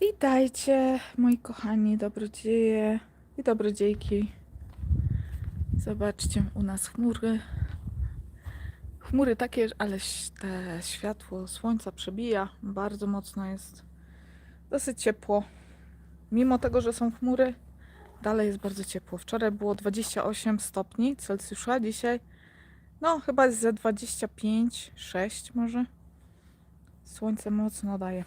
Witajcie, moi kochani dobrodzieje i dobrodziejki. Zobaczcie, u nas chmury. Chmury takie, ale te światło słońca przebija. Bardzo mocno jest. Dosyć ciepło. Mimo tego, że są chmury, dalej jest bardzo ciepło. Wczoraj było 28 stopni Celsjusza, dzisiaj no chyba ze 25, 6 może. Słońce mocno daje.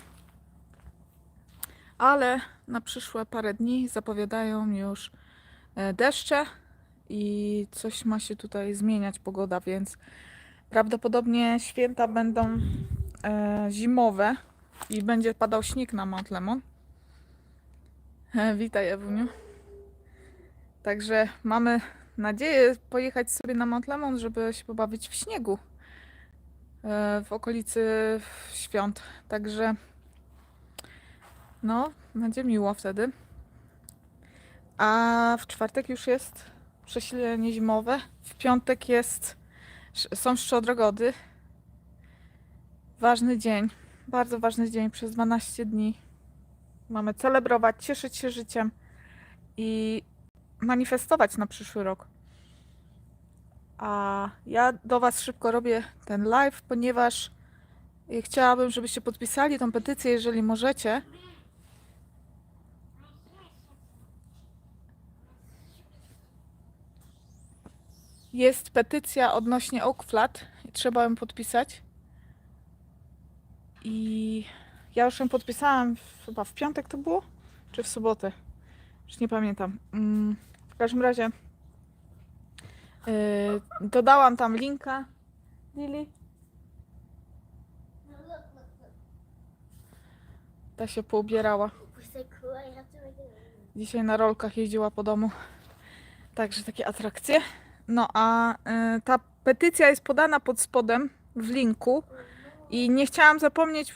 Ale na przyszłe parę dni zapowiadają już e, deszcze i coś ma się tutaj zmieniać pogoda, więc prawdopodobnie święta będą e, zimowe i będzie padał śnieg na Mount Lemon. E, witaj Ewuniu. Także mamy nadzieję pojechać sobie na Mount Lemon, żeby się pobawić w śniegu w okolicy świąt. Także no, będzie miło wtedy. A w czwartek już jest przesilenie zimowe. W piątek jest, są szczodrogody. Ważny dzień, bardzo ważny dzień przez 12 dni. Mamy celebrować, cieszyć się życiem i manifestować na przyszły rok. A ja do Was szybko robię ten live, ponieważ chciałabym, żebyście podpisali tą petycję, jeżeli możecie. Jest petycja odnośnie Oak Flat i trzeba ją podpisać. I ja już ją podpisałam w, chyba w piątek to było? Czy w sobotę? Już nie pamiętam. Mm, W każdym razie yy, dodałam tam linka. Lili? Ta się poubierała. Dzisiaj na rolkach jeździła po domu. Także takie atrakcje. No a y, ta petycja jest podana pod spodem w linku. I nie chciałam zapomnieć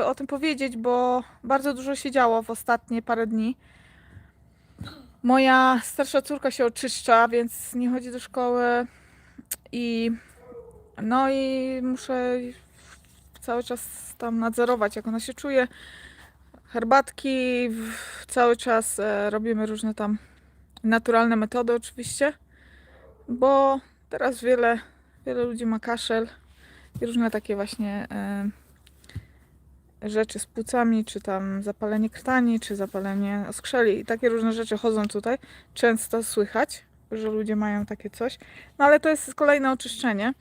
y, o tym powiedzieć, bo bardzo dużo się działo w ostatnie parę dni. Moja starsza córka się oczyszcza, więc nie chodzi do szkoły. I no i muszę cały czas tam nadzorować, jak ona się czuje. Herbatki, cały czas e, robimy różne tam naturalne metody oczywiście, bo teraz wiele, wiele ludzi ma kaszel i różne takie właśnie e, rzeczy z płucami, czy tam zapalenie krtani, czy zapalenie oskrzeli i takie różne rzeczy chodzą tutaj. Często słychać, że ludzie mają takie coś. No ale to jest kolejne oczyszczenie,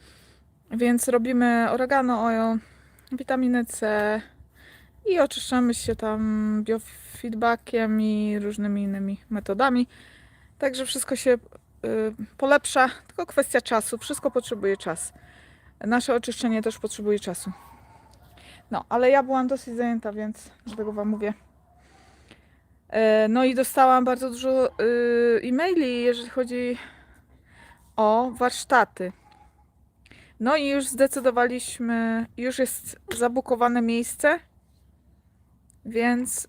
więc robimy oregano oil, witaminę C i oczyszczamy się tam biofeedbackiem i różnymi innymi metodami. Także wszystko się polepsza, tylko kwestia czasu. Wszystko potrzebuje czas. Nasze oczyszczenie też potrzebuje czasu. No, ale ja byłam dosyć zajęta, więc dlatego Wam mówię. E, No i dostałam bardzo dużo y, e-maili, jeżeli chodzi o warsztaty. No i już zdecydowaliśmy, już jest zabukowane miejsce, więc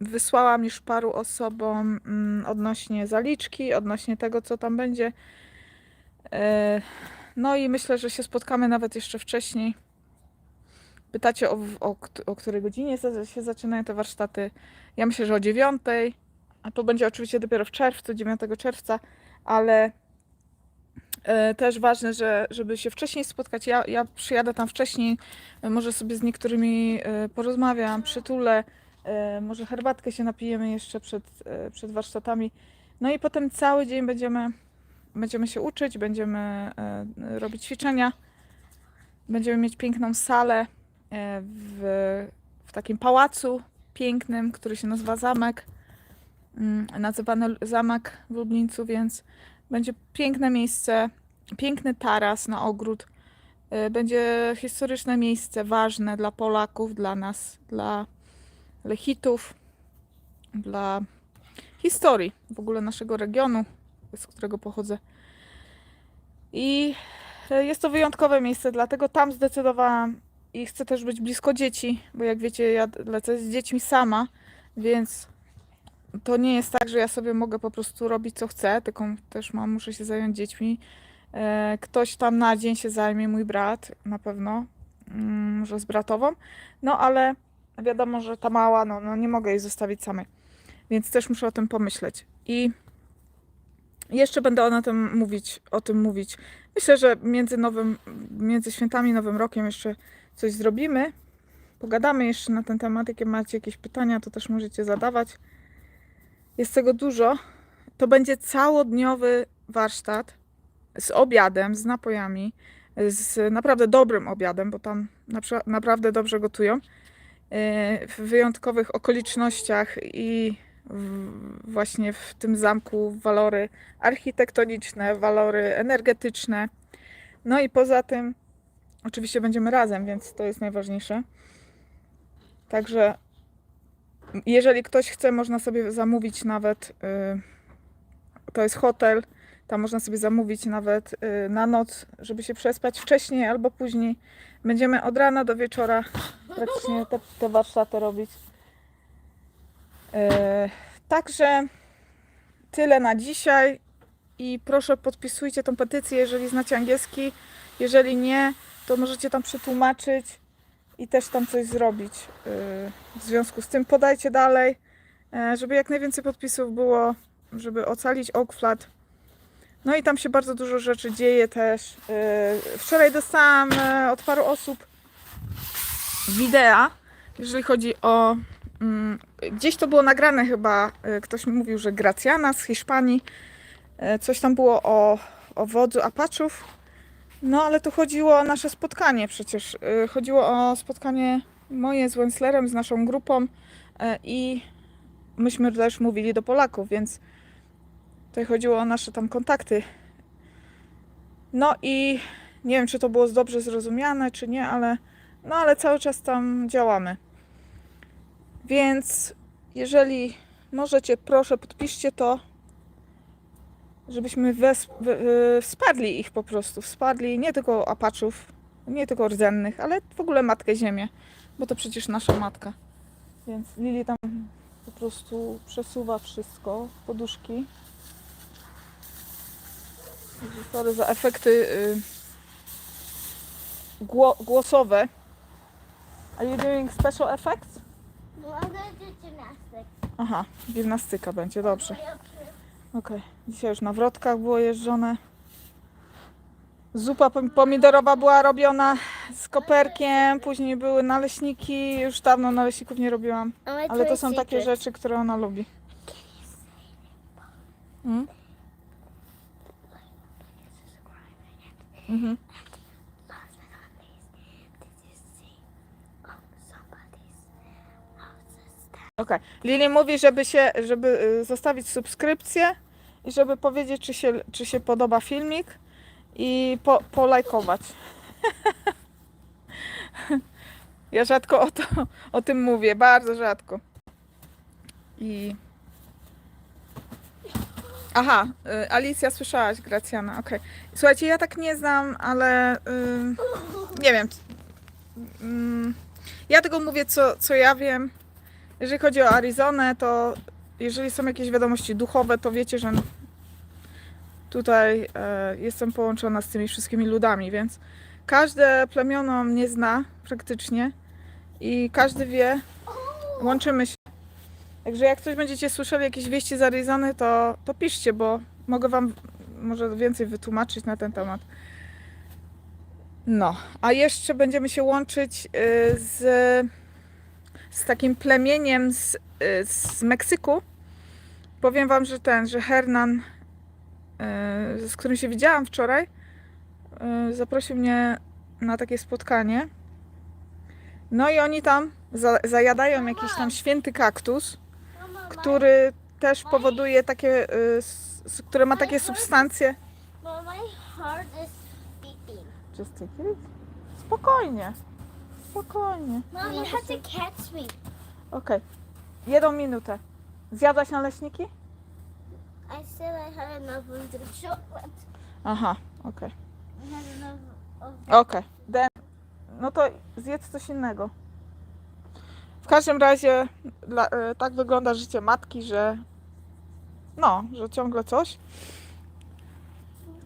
wysłałam już paru osobom mm, odnośnie zaliczki, odnośnie tego, co tam będzie. E, No i myślę, że się spotkamy nawet jeszcze wcześniej. Pytacie o, o, o której godzinie się zaczynają te warsztaty. Ja myślę, że o dziewiątej, a to będzie oczywiście dopiero w czerwcu, 9 czerwca, ale e, też ważne, że, żeby się wcześniej spotkać. Ja, ja przyjadę tam wcześniej, e, może sobie z niektórymi porozmawiam, przytulę, może herbatkę się napijemy jeszcze przed, e, przed warsztatami. No i potem cały dzień będziemy, będziemy się uczyć, będziemy e, robić ćwiczenia, będziemy mieć piękną salę e, w, w takim pałacu pięknym, który się nazywa Zamek, mm, nazywany Zamek w Lublińcu, więc będzie piękne miejsce, piękny taras na ogród. Będzie historyczne miejsce, ważne dla Polaków, dla nas, dla Lechitów, dla historii w ogóle naszego regionu, z którego pochodzę. I y, jest to wyjątkowe miejsce, dlatego tam zdecydowałam i chcę też być blisko dzieci, bo jak wiecie, ja lecę z dziećmi sama, więc to nie jest tak, że ja sobie mogę po prostu robić co chcę, tylko też mam, muszę się zająć dziećmi. E, Ktoś tam na dzień się zajmie, mój brat na pewno, mm, może z bratową. No ale wiadomo, że ta mała, no, no nie mogę jej zostawić samej. Więc też muszę o tym pomyśleć. I jeszcze będę o tym mówić, o tym mówić. Myślę, że między nowym, między świętami Nowym Rokiem jeszcze coś zrobimy. Pogadamy jeszcze na ten temat. Jakie macie jakieś pytania, to też możecie zadawać. Jest tego dużo. To będzie całodniowy warsztat z obiadem, z napojami, z naprawdę dobrym obiadem, bo tam napra- naprawdę dobrze gotują. W wyjątkowych okolicznościach i właśnie w tym zamku walory architektoniczne, walory energetyczne. No i poza tym, oczywiście będziemy razem, więc to jest najważniejsze. Także jeżeli ktoś chce, można sobie zamówić nawet. y, To jest hotel, tam można sobie zamówić nawet y, na noc, żeby się przespać wcześniej albo później. Będziemy od rana do wieczora praktycznie te, te warsztaty robić. E, Także tyle na dzisiaj i proszę podpisujcie tą petycję, jeżeli znacie angielski. Jeżeli nie, to możecie tam przetłumaczyć i też tam coś zrobić e, w związku z tym. Podajcie dalej, e, żeby jak najwięcej podpisów było, żeby ocalić Oak Flat. No i tam się bardzo dużo rzeczy dzieje też. Wczoraj dostałam od paru osób wideo, jeżeli chodzi o. Mm, gdzieś to było nagrane chyba. y, Ktoś mi mówił, że Gracjana z Hiszpanii. y, Coś tam było o, o wodzu Apachów. No ale tu chodziło o nasze spotkanie przecież. y, Chodziło o spotkanie moje z Wenslerem, z naszą grupą i myśmy też mówili do Polaków, więc tutaj chodziło o nasze tam kontakty. No i nie wiem, czy to było dobrze zrozumiane, czy nie, ale no ale cały czas tam działamy. Więc jeżeli możecie, proszę podpiszcie to, żebyśmy wsparli ich po prostu. Wsparli nie tylko Apaczów, nie tylko rdzennych, ale w ogóle Matkę Ziemię, bo to przecież nasza matka. Więc Lili tam po prostu przesuwa wszystko, poduszki. Sorry za efekty y, gło- głosowe. Are you doing special effects? No, I'm gonna do gymnastics. Aha, gimnastyka będzie, dobrze. Okej, dzisiaj już na wrotkach było jeżdżone. Zupa pom- pomidorowa była robiona z koperkiem, później były naleśniki, już dawno naleśników nie robiłam, ale to są takie rzeczy, które ona lubi. Mm? Mhm. Okej. Lili mówi, żeby się, żeby y, zostawić subskrypcję i żeby powiedzieć, czy się, czy się podoba filmik i po, polajkować. ja rzadko o, to, o tym mówię, bardzo rzadko. I... Aha, y, Alicja, słyszałaś, Gracjana, okej. Słuchajcie, ja tak nie znam, ale y, nie wiem. Mm, ja tego mówię, co, co ja wiem. Jeżeli chodzi o Arizonę, to jeżeli są jakieś wiadomości duchowe, to wiecie, że tutaj e, jestem połączona z tymi wszystkimi ludami, więc każde plemiono mnie zna praktycznie i każdy wie, łączymy się. Także jak coś będziecie słyszeli, jakieś wieści z Arizony, to, to piszcie, bo mogę Wam może więcej wytłumaczyć na ten temat. No, a jeszcze będziemy się łączyć y, z z takim plemieniem z, y, z Meksyku. Powiem wam, że ten, że Hernan, y, z którym się widziałam wczoraj, y, zaprosił mnie na takie spotkanie. No i oni tam za, zajadają jakiś tam święty kaktus, który też powoduje takie, które ma takie substancje. Just take it. Spokojnie. Spokojnie. Mom, you have to catch me. Okej. Jedną minutę. Zjadłaś naleśniki? I said I had enough of the chocolate. Aha, okej. I had enough of Okej, then- no to zjedz coś innego. W każdym razie dla, e, tak wygląda życie matki, że no, że ciągle coś.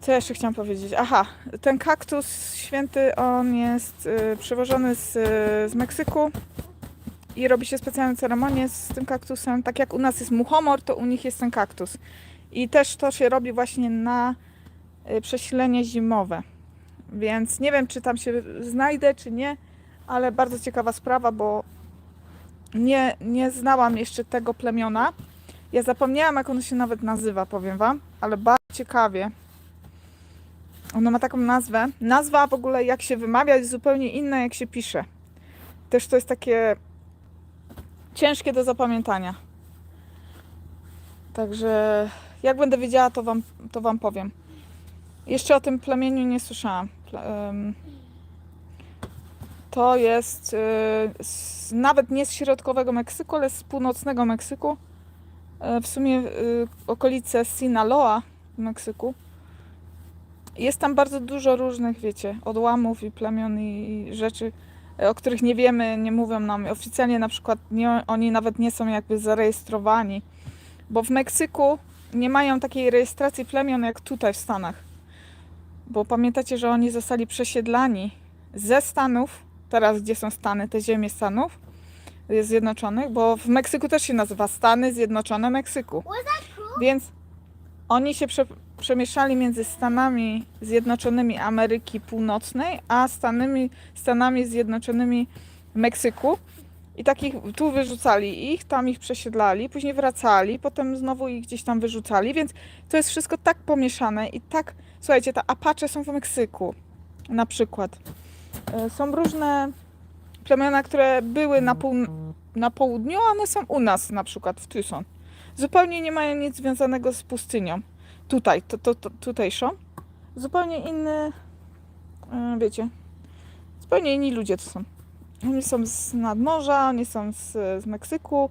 Co jeszcze chciałam powiedzieć? Aha, ten kaktus święty, on jest y, przywożony z, z Meksyku i robi się specjalne ceremonie z tym kaktusem. Tak jak u nas jest muchomor, to u nich jest ten kaktus. I też to się robi właśnie na y, przesilenie zimowe. Więc nie wiem, czy tam się znajdę, czy nie, ale bardzo ciekawa sprawa, bo nie, nie znałam jeszcze tego plemiona. Ja zapomniałam, jak ono się nawet nazywa, powiem Wam, ale bardzo ciekawie. Ono ma taką nazwę. Nazwa w ogóle, jak się wymawia, jest zupełnie inna, jak się pisze. Też to jest takie ciężkie do zapamiętania. Także jak będę wiedziała, to Wam, to wam powiem. Jeszcze o tym plemieniu nie słyszałam. To jest y, nawet nie z środkowego Meksyku, ale z północnego Meksyku. E, W sumie y, okolice Sinaloa w Meksyku. Jest tam bardzo dużo różnych, wiecie, odłamów i plemion i rzeczy, e, o których nie wiemy, nie mówią nam. Oficjalnie na przykład nie, oni nawet nie są jakby zarejestrowani, bo w Meksyku nie mają takiej rejestracji plemion jak tutaj w Stanach. Bo pamiętacie, że oni zostali przesiedlani ze Stanów, teraz gdzie są Stany, te ziemie Stanów jest Zjednoczonych, bo w Meksyku też się nazywa Stany Zjednoczone Meksyku. Więc oni się prze, przemieszczali między Stanami Zjednoczonymi Ameryki Północnej, a Stanami, Stanami Zjednoczonymi Meksyku. I takich tu wyrzucali ich, tam ich przesiedlali, później wracali, potem znowu ich gdzieś tam wyrzucali, więc to jest wszystko tak pomieszane i tak, słuchajcie, te Apache są w Meksyku na przykład. E, Są różne plemiona, które były na, pół, na południu, a one są u nas na przykład w Tucson zupełnie nie mają nic związanego z pustynią. Tutaj, to, to, to, tutejszą. Zupełnie inny, yy, wiecie, zupełnie inni ludzie to są. Oni są z nadmorza, oni są z, z Meksyku.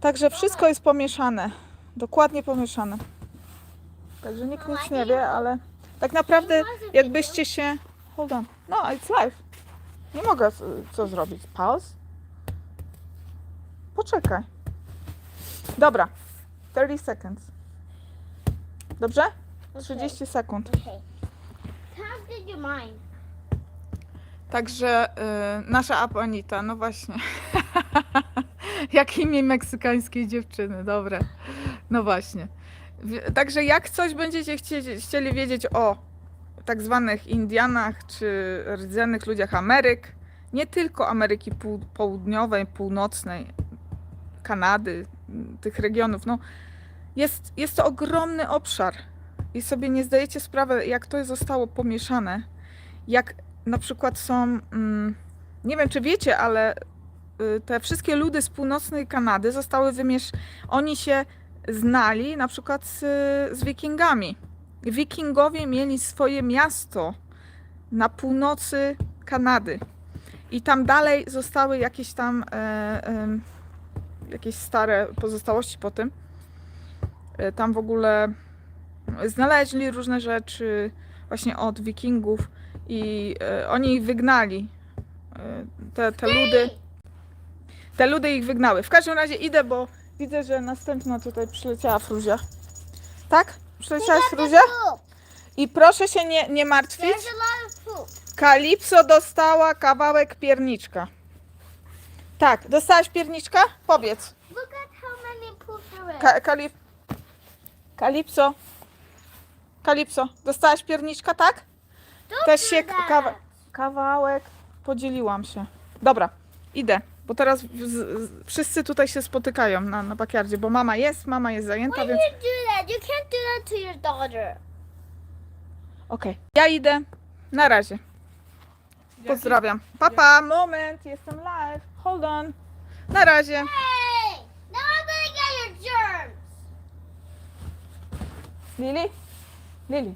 Także wszystko jest pomieszane. Dokładnie pomieszane. Także nikt nic nie wie, ale tak naprawdę jakbyście się... Hold on. No, it's live. Nie mogę co zrobić. Pause? Poczekaj. Dobra. 30 seconds. Dobrze? 30 sekund. Okay. Did mind. Także y, nasza Aponita, no właśnie. Jak imię meksykańskiej dziewczyny, dobre. No właśnie. W- Także jak coś będziecie chcieli, chcieli wiedzieć o tak zwanych Indianach czy rdzennych ludziach Ameryk, nie tylko Ameryki Pół- Południowej, Północnej, Kanady, tych regionów, no jest, jest to ogromny obszar i sobie nie zdajecie sprawy, jak to zostało pomieszane, jak na przykład są, mm, nie wiem czy wiecie, ale y, te wszystkie ludy z północnej Kanady zostały wymiesz... Oni się znali na przykład z, z wikingami. Wikingowie mieli swoje miasto na północy Kanady. I tam dalej zostały jakieś tam e, em, jakieś stare pozostałości po tym. E, Tam w ogóle znaleźli różne rzeczy właśnie od wikingów i e, oni ich wygnali. E, te, te ludy. Te ludy ich wygnały. W każdym razie idę, bo widzę, że następna tutaj przyleciała Fruzia. Tak? Przyleciała Fruzia? I proszę się nie, nie martwić. Kalipso dostała kawałek pierniczka. Tak, dostałaś pierniczka? Powiedz. Look at how many. Ka- Kalip... Kalipso. Kalipso, dostałaś pierniczka, tak? Też się kawa- kawałek podzieliłam się. Dobra, idę, bo teraz w- z, z, wszyscy tutaj się spotykają na, na bakiardzie, bo mama jest, mama jest zajęta, Why więc do you do that? You can't do that to your daughter. okej. Ja idę. Na razie. Pozdrawiam. Papa, moment, jestem live. Hold on. Na razie. Lili? Lili.